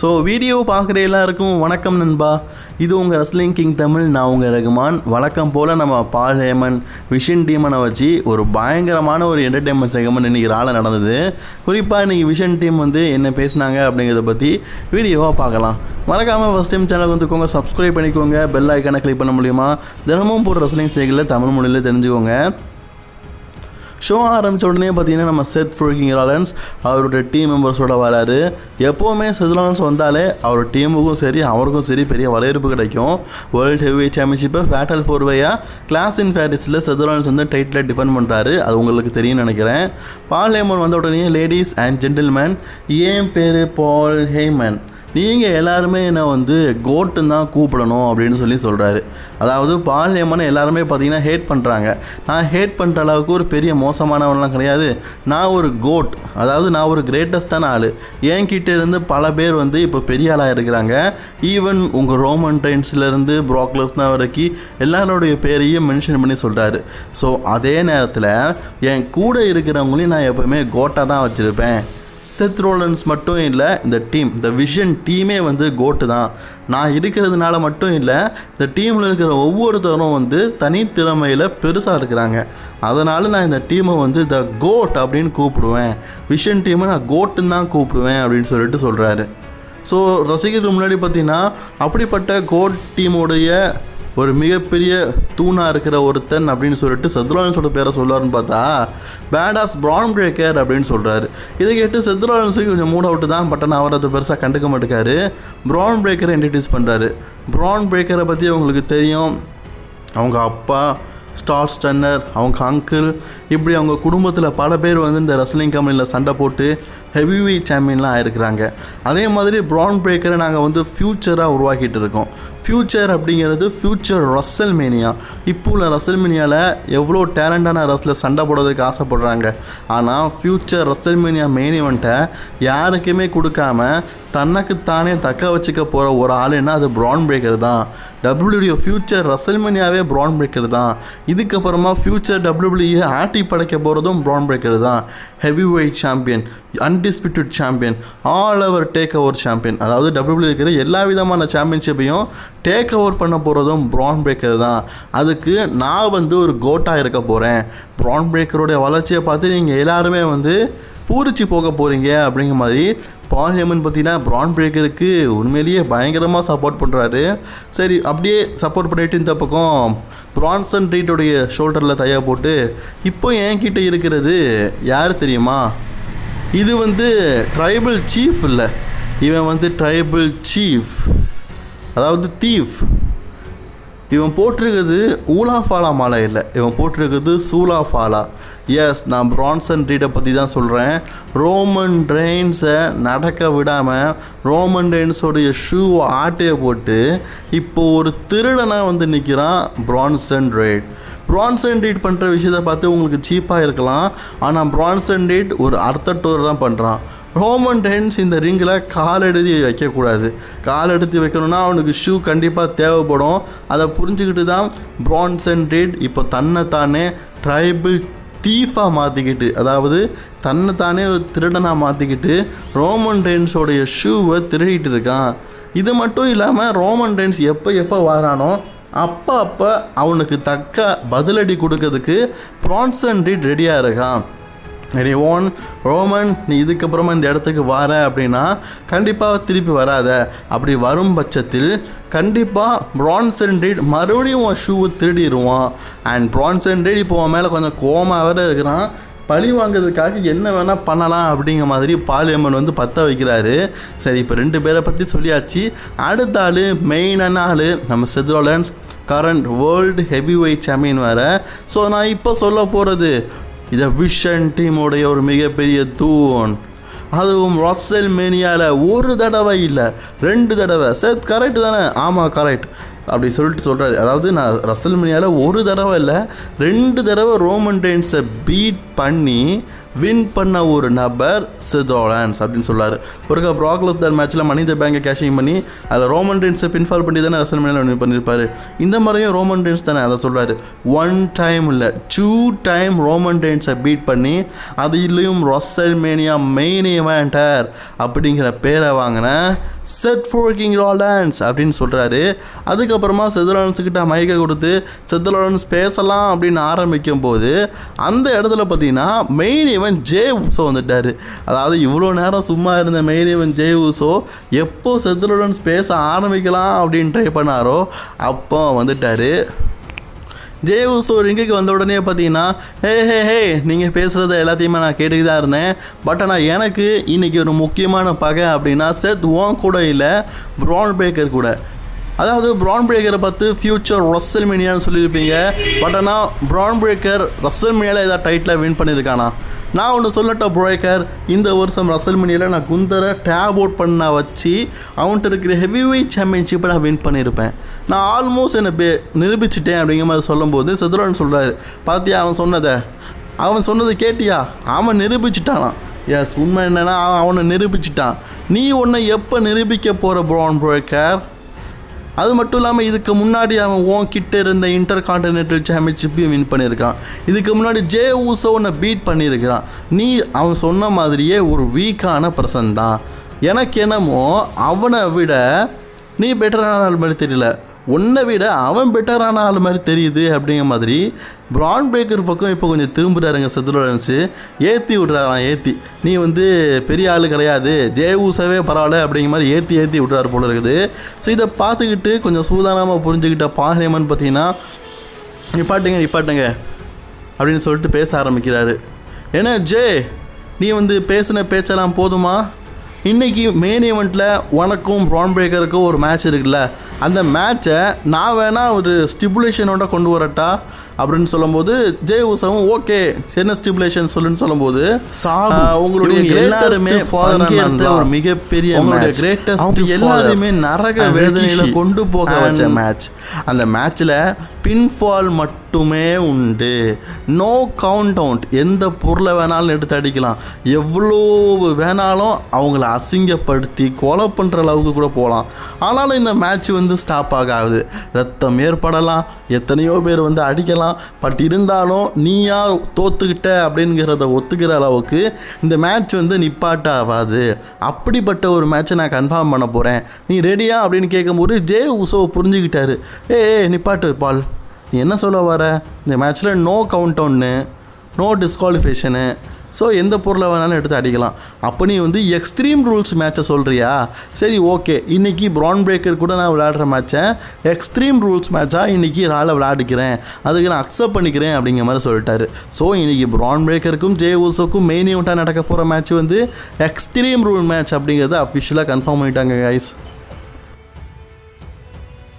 So video பார்க்குற எல்லாருக்கும் வணக்கம் நண்பா. இது உங்கள் ரஸ்லிங் கிங் தமிழ் நான் உங்கள் ரகுமான். வழக்கம் போல் நம்ம பால் ஹேமன் விஷன் டீமனை வச்சு ஒரு பயங்கரமான ஒரு என்டர்டெயின்மெண்ட் செகமெண்ட் இன்றைக்கி ராலை நடந்தது. குறிப்பாக இன்றைக்கி விஷன் டீம் வந்து என்ன பேசினாங்க அப்படிங்கிறத பற்றி வீடியோவாக பார்க்கலாம். மறக்காமல் ஃபஸ்ட் டைம் சேனல் வந்துக்கோங்க சப்ஸ்கிரைப் பண்ணிக்கோங்க பெல் ஐக்கானை கிளிக் பண்ண முடியுமா தினமும் போடுற ரஸ்லிங் செய்களை தமிழ் மொழியில் தெரிஞ்சுக்கோங்க. ஷோ ஆரம்பித்த உடனே பார்த்தீங்கன்னா நம்ம செத் ஃப்ரோக்கிங் ராலன்ஸ் அவரோட டீம் மெம்பர்ஸோட வராரு எப்போவுமே செத்லான்ஸ் வந்தாலே அவர் டீமுக்கும் சரி அவருக்கும் சரி பெரிய வரவேற்பு கிடைக்கும். வேர்ல்டு ஹெவி சாம்பியன்ஷிப்பை ஃபேட்டல் ஃபோர்வையாக கிளாஸ் இன் ஃபேரிஸில் செத்லான்ஸ் வந்து டைட்டில் டிஃபெண்ட் பண்ணுறாரு அது உங்களுக்கு தெரியும்னு நினைக்கிறேன். பால் ஹேமன் வந்த உடனே லேடிஸ் அண்ட் ஜென்டில்மேன் ஏன் பேர் பால் ஹேமன் நீங்கள் எல்லாருமே என்னை வந்து கோட்டுன்னு தான் கூப்பிடணும் அப்படின்னு சொல்லி சொல்கிறாரு அதாவது பால் எல்லாருமே பார்த்தீங்கன்னா ஹேட் பண்ணுறாங்க நான் ஹேட் பண்ணுற அளவுக்கு ஒரு பெரிய மோசமானவன்லாம் கிடையாது. நான் ஒரு கோட் அதாவது நான் ஒரு கிரேட்டஸ்டான ஆள். என்கிட்ட இருந்து பல பேர் வந்து இப்போ பெரிய ஆளாக இருக்கிறாங்க. ஈவன் உங்கள் ரோமன் டைன்ஸ்லேருந்து ப்ராக்லஸ்னா வரைக்கும் எல்லாரோடைய பேரையும் மென்ஷன் பண்ணி சொல்கிறாரு ஸோ அதே நேரத்தில் என் கூட இருக்கிறவங்களையும் நான் எப்போவுமே கோட்டாக தான் வச்சுருப்பேன். செத் ரோலன்ஸ் மட்டும் இல்லை இந்த டீம் இந்த விஷன் டீமே வந்து கோட்டு தான். நான் இருக்கிறதுனால மட்டும் இல்லை இந்த டீமில் இருக்கிற ஒவ்வொருத்தரும் வந்து தனித்திறமையில் பெருசாக இருக்கிறாங்க. அதனால் நான் இந்த டீமை வந்து த கோட் அப்படின்னு கூப்பிடுவேன். விஷன் டீமை நான் கோட்டுன்னு தான் கூப்பிடுவேன் அப்படின்னு சொல்லிட்டு சொல்கிறாரு ஸோ ரசிகர்கள் முன்னாடி பார்த்தீங்கன்னா அப்படிப்பட்ட கோட் டீமுடைய ஒரு மிகப்பெரிய தூணாக இருக்கிற ஒருத்தன் அப்படின்னு சொல்லிட்டு சத்ராலன்ஸோட பேரை சொல்லுவார்னு பார்த்தா பேடாஸ் ப்ரான் பிரேக்கர் அப்படின்னு சொல்கிறாரு இதை கேட்டு செத்ராலன்ஸுக்கு கொஞ்சம் மூட் அவுட்டு தான் பட் ஆனால் அவர் அதை பெருசாக கண்டுக்க மாட்டேக்காரு. ப்ரான் பிரேக்கரை இன்ட்ரடியூஸ் பண்ணுறாரு ப்ரான் பிரேக்கரை பற்றி உங்களுக்கு தெரியும். அவங்க அப்பா ஸ்டார் ஸ்டன்னர் அவங்க அங்கிள் இப்படி அவங்க குடும்பத்தில் பல பேர் வந்து இந்த ரெஸ்லிங் கம்பெனியில் சண்டை போட்டு ஹெவி வெயிட் சாம்பியன்லாம் ஆயிருக்கிறாங்க. அதே மாதிரி ப்ரான் பிரேக்கரை நாங்கள் வந்து ஃப்யூச்சராக உருவாக்கிட்டு இருக்கோம். ஃப்யூச்சர் அப்படிங்கிறது ஃப்யூச்சர் ரசல் மேனியா இப்போ உள்ள ரசல் மேனியாவில் எவ்வளோ டேலண்டான ரஸ்லில் சண்டை போடுறதுக்கு ஆசைப்படுறாங்க. ஆனால் ஃப்யூச்சர் ரசல் மேனியா மெயின் இவன்ட்டை யாருக்குமே கொடுக்காம தனக்குத்தானே தக்க வச்சுக்க போகிற ஒரு ஆளுன்னா அது ப்ரான் பிரேக்கர் தான். டபிள்யூடிஓ ஃப்யூச்சர் ரசல்மனியாவே ப்ரான் பிரேக்கர் தான். இதுக்கப்புறமா ஃப்யூச்சர் டபிள்யூபிள்யூ ஆட்டி படைக்க போகிறதும் ப்ரான் பிரேக்கர் தான். Heavyweight champion undisputed champion all over take over champion அதாவது டபிள்யூ இருக்கிற எல்லா விதமான சாம்பியன்ஷிப்பையும் டேக் ஓவர் பண்ண போகிறதும் ப்ரான் பிரேக்கர் தான். அதுக்கு நான் வந்து ஒரு கோட்டாக இருக்க போகிறேன் ப்ரான் பிரேக்கருடைய வளர்ச்சியை பார்த்து நீங்கள் எல்லாருமே வந்து பூரிச்சு போக போகிறீங்க அப்படிங்கிற மாதிரி பால் ஹேமன் பார்த்தீங்கன்னா ப்ரான் பிரேக்கருக்கு உண்மையிலேயே பயங்கரமாக சப்போர்ட் பண்ணுறாரு சரி அப்படியே சப்போர்ட் பண்ணிட்டு இந்த பக்கம் ப்ரான்சன் ரீட்டுடைய ஷோல்டரில் தயார் போட்டு இப்போ என்கிட்ட இருக்கிறது யார் தெரியுமா? இது வந்து ட்ரைபல் சீஃப் இல்லை. இவன் வந்து ட்ரைபல் சீஃப் அதாவது தீஃப் இவன் போட்டிருக்கிறது ஊலாஃபாலா மாலை இல்லை. இவன் போட்டிருக்கிறது சூலாஃபாலா. எஸ் நான் பிரான்சன் ரீடை பற்றி தான் சொல்கிறேன் ரோமன் ரெயின்ஸை நடக்க விடாமல் ரோமன் ரெயின்ஸோடைய ஷூவை ஆட்டையை போட்டு இப்போ ஒரு திருடனாக வந்து நிற்கிறான் பிரான்சன் ரேட் ப்ரான்சன் ரீட் பண்ணுற விஷயத்தை பார்த்து உங்களுக்கு சீப்பாக இருக்கலாம். ஆனால் ப்ரான்சன் ரீட் ஒரு அர்த்தட்டோர் தான் பண்ணுறான் ரோமன் டென்ஸ் இந்த ரிங்கில் கால் எடுத்து வைக்கக்கூடாது. கால் எடுத்து வைக்கணும்னா அவனுக்கு ஷூ கண்டிப்பாக தேவைப்படும். அதை புரிஞ்சுக்கிட்டு தான் ப்ரான்சன் ரீட் இப்போ தன்னைத்தானே ட்ரைபிள் தீஃபாக மாற்றிக்கிட்டு அதாவது தன்னைத்தானே ஒரு திருடனாக மாற்றிக்கிட்டு ரோமன் ரெயின்ஸோடைய ஷூவை திருடிட்டு இருக்கான். இது மட்டும் இல்லாமல் ரோமன் ரெயின்ஸ் எப்போ எப்போ வரானோ அப்போ அப்போ அவனுக்கு தக்க பதிலடி கொடுக்கறதுக்கு ப்ரான்சன் ரெடியாக இருக்கான். ரிவோன் ஓன் ரோமன் நீ இதுக்கப்புறமா இந்த இடத்துக்கு வர அப்படின்னா கண்டிப்பாக திருப்பி வராத. அப்படி வரும் பட்சத்தில் கண்டிப்பாக பிரான்சன் ரீட் மறுபடியும் உன் ஷூவை திருடிடுவான் அண்ட் பிரான்சன் ரீட் இப்போ உன் மேலே கொஞ்சம் கோமா வேறு இருக்கிறான். பழி வாங்குறதுக்காக என்ன வேணால் பண்ணலாம் அப்படிங்கிற மாதிரி பாலியம்மன் வந்து பற்ற வைக்கிறாரு. சரி இப்போ ரெண்டு பேரை பற்றி சொல்லியாச்சு. அடுத்த ஆள் மெயினான ஆள் நம்ம Seth Rollins current world heavyweight champion வேறு. ஸோ நான் இப்போ சொல்ல போகிறது இதை விஷன் டீமோடைய ஒரு மிகப்பெரிய தூண். அதுவும் ரசல் மேனியாவில் ஒரு தடவை இல்லை ரெண்டு தடவை. சார் கரெக்டு தானே? ஆமாம் கரெக்ட் அப்படி சொல்லிட்டு சொல்கிறாரு அதாவது நான் ரசல் மேனியாவில் ஒரு தடவை இல்லை ரெண்டு தடவை ரோமன் டெயின்ஸை பீட் பண்ணி வின் பண்ண ஒரு நபர் சிதோலன்ஸ் அப்படின்னு சொல்றாரு ஒருக்கா ப்ராக்லஸ்தர் மேட்ச்சில் மனித பேங்கை கேஷிங் பண்ணி அதில் ரோமன் ரீன்ஸை பின்ஃபால் பண்ணி தானே ரசல்மேனியில் வின் பண்ணியிருப்பார் இந்த மாதிரியும் ரோமன் ரெயின்ஸ் தானே அதை சொல்கிறாரு ஒன் டைம் இல்லை டூ டைம் ரோமன் ரெயின்ஸை பீட் பண்ணி அதிலையும் ரசல்மேனியா மெயின் இவெண்டர் அப்படிங்கிற பேரை வாங்கின செட் ஃபோர்கிங் ராலன்ஸ் அப்படின்னு சொல்கிறாரு அதுக்கப்புறமா செதலான்ஸுக்கிட்ட மைக்கை கொடுத்து செதலான்ஸ் பேசலாம் அப்படின்னு ஆரம்பிக்கும் போது அந்த இடத்துல பார்த்தீங்கன்னா மெயின் இவன் ஜே உசோ வந்துட்டார். அதாவது இவ்வளோ நேரம் சும்மா இருந்த மெயின் இவன் ஜே உசோ எப்போ செதலான்ஸ் பேச ஆரம்பிக்கலாம் அப்படின்னு ட்ரை பண்ணாரோ அப்போ வந்துட்டார். ஜே உசோ ரிங்குக்கு வந்த உடனே பார்த்தீங்கன்னா ஹே ஹே ஹே நீங்கள் பேசுகிறத எல்லாத்தையுமே நான் கேட்டுக்கிட்டு தான் இருந்தேன். பட் ஆனால் எனக்கு இன்னைக்கு ஒரு முக்கியமான பகை அப்படின்னா செத் ஓன் கூட இல்லை ப்ரான் பேக்கர் கூட. அதாவது ப்ரான் பிரேக்கரை பார்த்து ஃபியூச்சர் ரசல் மினியான்னு சொல்லியிருப்பீங்க. பட் ஆனால் ப்ரான் பிரேக்கர் ரசல் மினியாவில் ஏதாவது டைட்டில் வின் பண்ணியிருக்கானா? நான் ஒன்று சொல்லட்ட புழைக்கர் இந்த வருஷம் ரசல்மனியில் நான் குந்தரை டேப் அவுட் பண்ண வச்சு அவன்கிட்ட இருக்கிற ஹெவி வெயிட் சாம்பியன்ஷிப்பை நான் வின் பண்ணியிருப்பேன் நான் ஆல்மோஸ்ட் என்னை பே நிரூபிச்சிட்டேன் அப்படிங்கிற மாதிரி சொல்லும்போது செதுரன் சொல்கிறாரு பார்த்தியா அவன் சொன்னதை? அவன் சொன்னதை கேட்டியா? அவன் நிரூபிச்சிட்டானான் எஸ் உண்மை என்னன்னா அவன் அவனை நிரூபிச்சிட்டான். நீ உன்னை எப்போ நிரூபிக்க போகிற ப்ரௌன் பிரேக்கர் அது மட்டும் இல்லாமல் இதுக்கு முன்னாடி அவன் ஓன் கிட்ட இருந்த இன்டர் கான்டினென்டல் சாம்பியன்ஷிப்பையும் வின் பண்ணியிருக்கான். இதுக்கு முன்னாடி ஜே ஊசோனை பீட் பண்ணியிருக்கிறான். நீ அவன் சொன்ன மாதிரியே ஒரு வீக்கான பர்சன் தான். எனக்கு என்னமோ அவனை விட நீ பெட்டரான மாதிரி தெரியல. உன்னை விட அவன் பெட்டரான ஆள் மாதிரி தெரியுது அப்படிங்கிற மாதிரி பிரான் பிரேக்கர் பக்கம் இப்போ கொஞ்சம் திரும்புறாருங்க செத்துலன்ஸு ஏற்றி விட்றாராம் ஏற்றி நீ வந்து பெரிய ஆள் கிடையாது. ஜே ஊசவே பரவாயில்ல அப்படிங்கிற மாதிரி ஏற்றி ஏற்றி விட்றாரு போல இருக்குது. ஸோ இதை பார்த்துக்கிட்டு கொஞ்சம் சூதானமாக புரிஞ்சுக்கிட்ட பாலியமன் பார்த்தீங்கன்னா நிப்பாட்டுங்க நிப்பாட்டுங்க அப்படின்னு சொல்லிட்டு பேச ஆரம்பிக்கிறாரு. ஏன்னா ஜே நீ வந்து பேசின பேச்செல்லாம் போதுமா? இன்றைக்கி மெயின் ஈவெண்ட்டில் உனக்கும் ப்ரான் பிரேக்கருக்கும் ஒரு மேட்ச் இருக்குல்ல. அந்த மேட்சை நான் வேணால் ஒரு ஸ்டிபுலேஷனோட கொண்டு வரட்டா? அப்படின்னு சொல்லும்போது ஜே உசவும் ஓகே என்ன ஸ்டிபுலேஷன் சொல்லுன்னு சொல்லும்போது உங்களுடைய எல்லாருமே ஒரு மிகப்பெரிய உங்களுடைய father. எல்லாருமே நரக வேதனையில. கொண்டு போக வச்ச மேட்ச் அந்த மேட்ச்சில் பின்ஃபால் மட்டுமே உண்டு. நோ கவுண்ட் அவுண்ட் எந்த பொருளை வேணாலும் எடுத்து அடிக்கலாம். எவ்வளோ வேணாலும் அவங்கள அசிங்கப்படுத்தி கொலை பண்ணுற அளவுக்கு கூட போகலாம் ஆனாலும் இந்த மேட்ச் வந்து ஸ்டாப் ஆகாது. ரத்தம் ஏற்படலாம். எத்தனையோ பேர் வந்து அடிக்கலாம். பட் இருந்தாலும் நீயா தோத்துக்கிட்ட அப்படிங்கிறத ஒத்துக்கிற அளவுக்கு இந்த மேட்ச் வந்து நிப்பாட்டாகாது. அப்படிப்பட்ட ஒரு மேட்ச்சை நான் கன்ஃபார்ம் பண்ண போகிறேன் நீ ரெடியா அப்படின்னு கேட்கும்போது ஜே உசோ புரிஞ்சுக்கிட்டாரு. ஏ நிப்பாட்டு பால். நீ என்ன சொல்ல வர? இந்த மேட்ச்சில் நோ கவுண்ட் ஒன்று நோ டிஸ்குவாலிஃபிகேஷனு ஸோ எந்த பொருளை வேணாலும் எடுத்து அடிக்கலாம். அப்போ நீ வந்து எக்ஸ்ட்ரீம் ரூல்ஸ் மேட்சை சொல்கிறியா சரி ஓகே இன்னைக்கு ப்ரான் பிரேக்கர் கூட நான் விளையாடுற மேட்சை எக்ஸ்ட்ரீம் ரூல்ஸ் மேட்சாக இன்றைக்கி ராலை விளையாடிக்கிறேன் அதுக்கு நான் அக்செப்ட் பண்ணிக்கிறேன் அப்படிங்கிற மாதிரி சொல்லிட்டாரு. ஸோ இன்றைக்கி ப்ரான் பிரேக்கருக்கும் ஜே ஊசோக்கும் மெயின் ஈவெண்ட்டாக நடக்க போகிற மேட்ச் வந்து எக்ஸ்ட்ரீம் ரூல் மேட்ச் அப்படிங்கிறத அஃபிஷியலாக கன்ஃபார்ம் பண்ணிட்டாங்க கைஸ்